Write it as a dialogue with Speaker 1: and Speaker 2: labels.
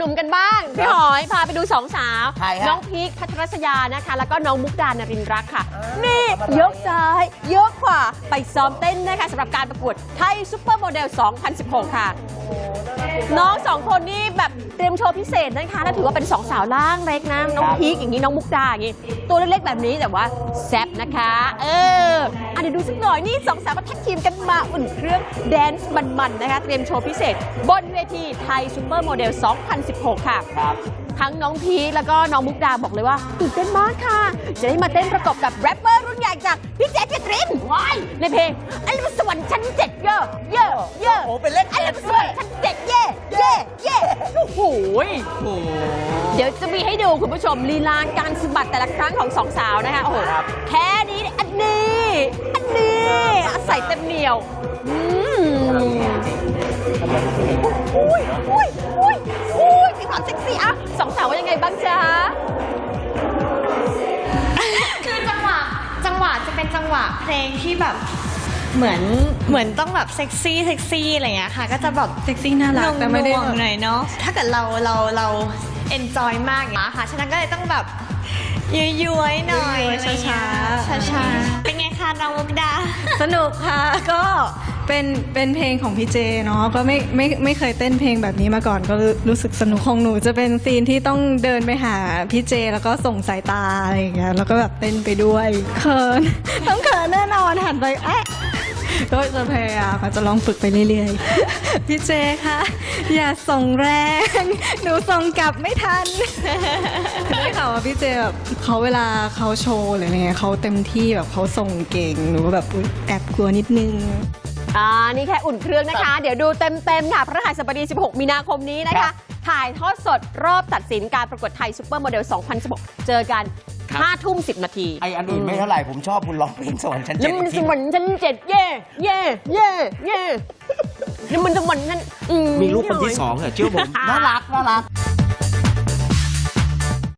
Speaker 1: นุ่มๆกันบ้างพี่หอยพาไปดูสองสาว
Speaker 2: ใครฮะ
Speaker 1: น้องพีคพัทรศยานะคะ แล้วก็น้องมุกดานรินทร์รักค่ะนี่ยกซ้ายยกขวาไปซ้อมเต้นนะคะสำหรับการประกวดไทยซุปเปอร์โมเดล 2016 ค่ะ น้องสองคนนี่แบบเตรียมโชว์พิเศษนะคะและถือว่าเป็นสองสาวล่างเล็กนะน้องพีคอย่างนี้น้องมุกดาอย่างนี้ตัวเล็กๆแบบนี้แต่ว่าแซ่บนะคะ เอออะเดี๋ยวดูสักหน่อยนี่สองสาวมาแท็กทีมกันมาอุ่นเครื่องแดนซ์มันๆนะคะ เตรียมโชว์พิเศษ บนเวทีไทยซูเปอร์โมเดล 2016 ค่ะ
Speaker 2: ครับ
Speaker 1: ทั้งน้องพีคแล้วก็น้องมุกดาบอกเลยว่าตื่นเต้นมากค่ะ จะได้มาเต้นประกอบกับแรปเปอร์รุ่นใหญ่จากพี่แจ๊คเจตรินว้ายในเพลงไอ้ลูกสวรรค์ชั้นเจ็ดเยอะเยอะเยอะ
Speaker 2: โอ้เป็นเล่น
Speaker 1: ไอ้ลูกสวรรค์ชั้นเจ็ดเย่ เย่เย่โอ้โหย
Speaker 2: โอ้
Speaker 1: เดี๋ยวจะมีให้ดูคุณผู้ชมลีลาการสะบัดแต่ละครั้งของสองสาวนะคะโอ้โห
Speaker 2: ครับ
Speaker 1: แค่นี้อันนี้อันนี้ใส่เต็มเหนียวอืมอุ้ยอุ้ยอุ้ยอุ้ยมีความเซ็กซี่อะสองสาวว่ายังไงบ้างจ๊ะ
Speaker 3: คือจังหวะจังหวะจะเป็นจังหวะเพลงที่แบบ เหมือนเหมือนต้องแบบเซ็กซี่เซ็กซี่อะไรอย่างเงี้ยค่ะ ก็จะแบบ
Speaker 4: เซ็กซี่น่ารักแต่ไม่ได้
Speaker 3: หน่วง
Speaker 4: แบบ
Speaker 3: ๆหน่อยเนาะถ้าเกิดเราเราเราเอนจอยมากอย่างเงี้ยค่ะฉะนั้นก็เลยต้องแบบย้วยๆหน่อย
Speaker 4: ย้วยๆ
Speaker 3: อะไรเงี้ย
Speaker 4: ช้าๆ
Speaker 3: ช้าๆเป็นไงคะน้องมุกดา
Speaker 4: สนุกค่ะก็เป็นเป็นเพลงของพี่เจเนาะก็ไม่ไม่ไม่เคยเต้นเพลงแบบนี้มาก่อนก็รู้รู้สึกสนุกของหนูจะเป็นซีนที่ต้องเดินไปหาพี่เจแล้วก็ส่งสายตาอะไรอย่างเงี้ยแล้วก็แบบเต้นไปด้วยเขินต้องเขินแน่นอนหันไปเอ๊ะ ก็จะพยายามค่ะจะลองฝึกไปเรื่อยๆ พี่เจคะอย่าส่งแรง หนูส่งกลับไม่ทันได้ข่าวว่าพี่เจแบบเขาเวลาเขาโชว์หรืออะไรเงี้ยเขาเต็มที่แบบเขาส่งเก่งหนูก็แบบอุ๊ยแอบกลัวนิดนึง
Speaker 1: อ่านี่แค่อุ่นเครื่องนะคะ เดี๋ยวดูเต็มๆค่ะพระหัสบดี 16 มีนาคมนี้นะ
Speaker 2: ครั
Speaker 1: คะ
Speaker 2: บ
Speaker 1: ถ่ายทอดสดรอบตัดสินการประกวดไทยซูเปอร์โมเดล 2016 เจอกัน 5ทุ่ม10นาที
Speaker 2: ไออันอื่นไม่เท่าไหร่ผมชอบคุณร้องเพลงสวรรค์ชั้น
Speaker 1: แล้
Speaker 2: เจ็
Speaker 1: ว
Speaker 2: ด
Speaker 1: มัน
Speaker 2: อีก
Speaker 1: ส
Speaker 2: ที
Speaker 1: วรรค์ชั้นเจ็ดเย่เย่เย่เย่แล้วมันสวรรค์ชั้นอื
Speaker 5: มีลูกคนที่สองเหรอเชื่อผม
Speaker 2: น่ารักน่ารัก